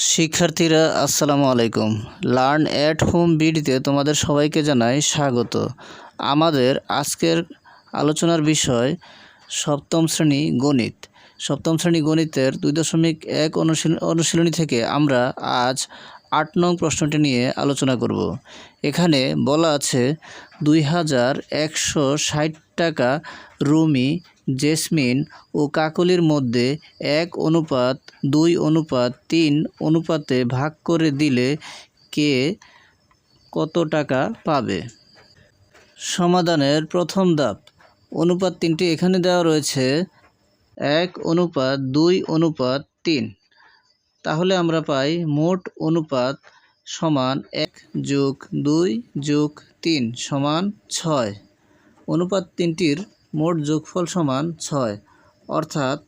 শিক্ষার্থীরা, আসসালামু আলাইকুম। লার্ন অ্যাট হোম বিডিতে তোমাদের সবাইকে জানাই স্বাগত। আমাদের আজকের আলোচনার বিষয় সপ্তম শ্রেণি গণিত। সপ্তম শ্রেণি গণিতের দুই দশমিক এক অনুশীল- অনুশীলনী থেকে আমরা আজ আট নং প্রশ্নটি নিয়ে আলোচনা করব। এখানে বলা আছে দুই হাজার একশো ষাট টাকা রুমি জেসমিন ও কাকলির মধ্যে এক অনুপাত, দুই অনুপাত, তিন অনুপাতে ভাগ করে দিলে কে কত টাকা পাবে? সমাধানের প্রথম ধাপ। অনুপাত তিনটি এখানে দেওয়া রয়েছে। এক অনুপাত, দুই অনুপাত, তিন। তাহলে আমরা পাই মোট অনুপাত সমান এক যোগ দুই যোগ তিন সমান ছয়। অনুপাত তিনটির মোট যোগফল সমান ছয়। অর্থাৎ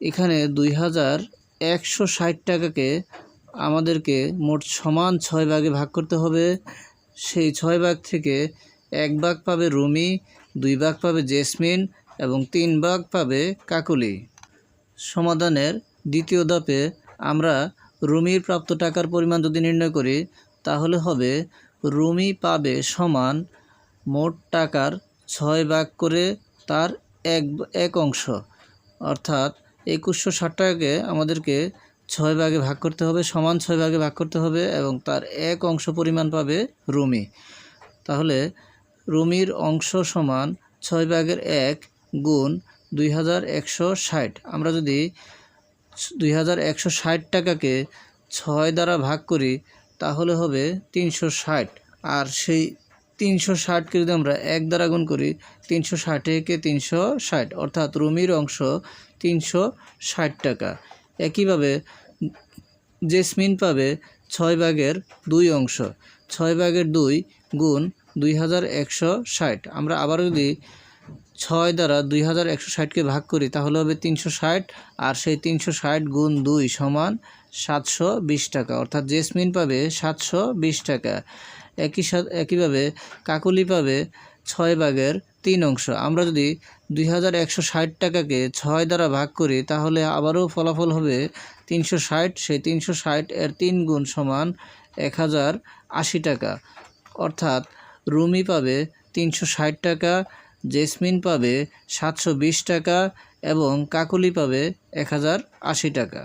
এখানে দুই হাজার একশো ষাট টাকাকে আমাদেরকে মোট সমান ছয় ভাগে ভাগ করতে হবে। সেই ছয় ভাগ থেকে এক ভাগ পাবে রুমি, দুই ভাগ পাবে জেসমিন এবং তিন ভাগ পাবে কাকুলি। সমাধানের দ্বিতীয় ধাপে আমরা রুমির প্রাপ্ত টাকার পরিমাণ যদি নির্ণয় করি, তাহলে হবে রুমি পাবে সমান মোট টাকার ছয় ভাগ করে তার এক এক অংশ। অর্থাৎ একুশশো ষাট টাকাকে আমাদেরকে ছয় ভাগে ভাগ করতে হবে, সমান ছয় ভাগে ভাগ করতে হবে এবং তার এক অংশ পরিমাণ পাবে রুমি। তাহলে রুমির অংশ সমান ছয় ভাগের এক গুণ দুই হাজার একশো ষাট। আমরা যদি দুই হাজার একশো ষাট টাকাকে ছয় দ্বারা ভাগ করি, তাহলে হবে তিনশো ষাট। আর সেই তিনশো ষাটকে যদি আমরা এক দ্বারা গুণ করি, তিনশো ষাটে একে তিনশো ষাট, অর্থাৎ রুমির অংশ তিনশো ষাট টাকা। একইভাবে জেসমিন পাবে ছয় ভাগের দুই অংশ। ছয় ভাগের দুই গুণ দুই হাজার একশো ষাট। আমরা আবার যদি ছয় দ্বারা দুই হাজার একশো ষাটকে ভাগ করি, তাহলে হবে তিনশো ষাট, আর সেই তিনশো ষাট গুণ দুই সমান সাতশো বিশ টাকা। অর্থাৎ জেসমিন পাবে সাতশো বিশ টাকা। একই সাথে, একইভাবে কাকুলি পাবে ছয় ভাগের তিন অংশ। আমরা যদি দুই হাজার একশো ষাট টাকাকে ছয় দ্বারা ভাগ করি, তাহলে আবারও ফলাফল হবে তিনশো ষাট। সেই তিনশো ষাট এর তিন গুণ সমান এক হাজার আশি টাকা। অর্থাৎ রুমি পাবে তিনশো ষাট টাকা, জেসমিন পাবে সাতশো বিশ টাকা এবং কাকুলি পাবে এক হাজার আশি টাকা।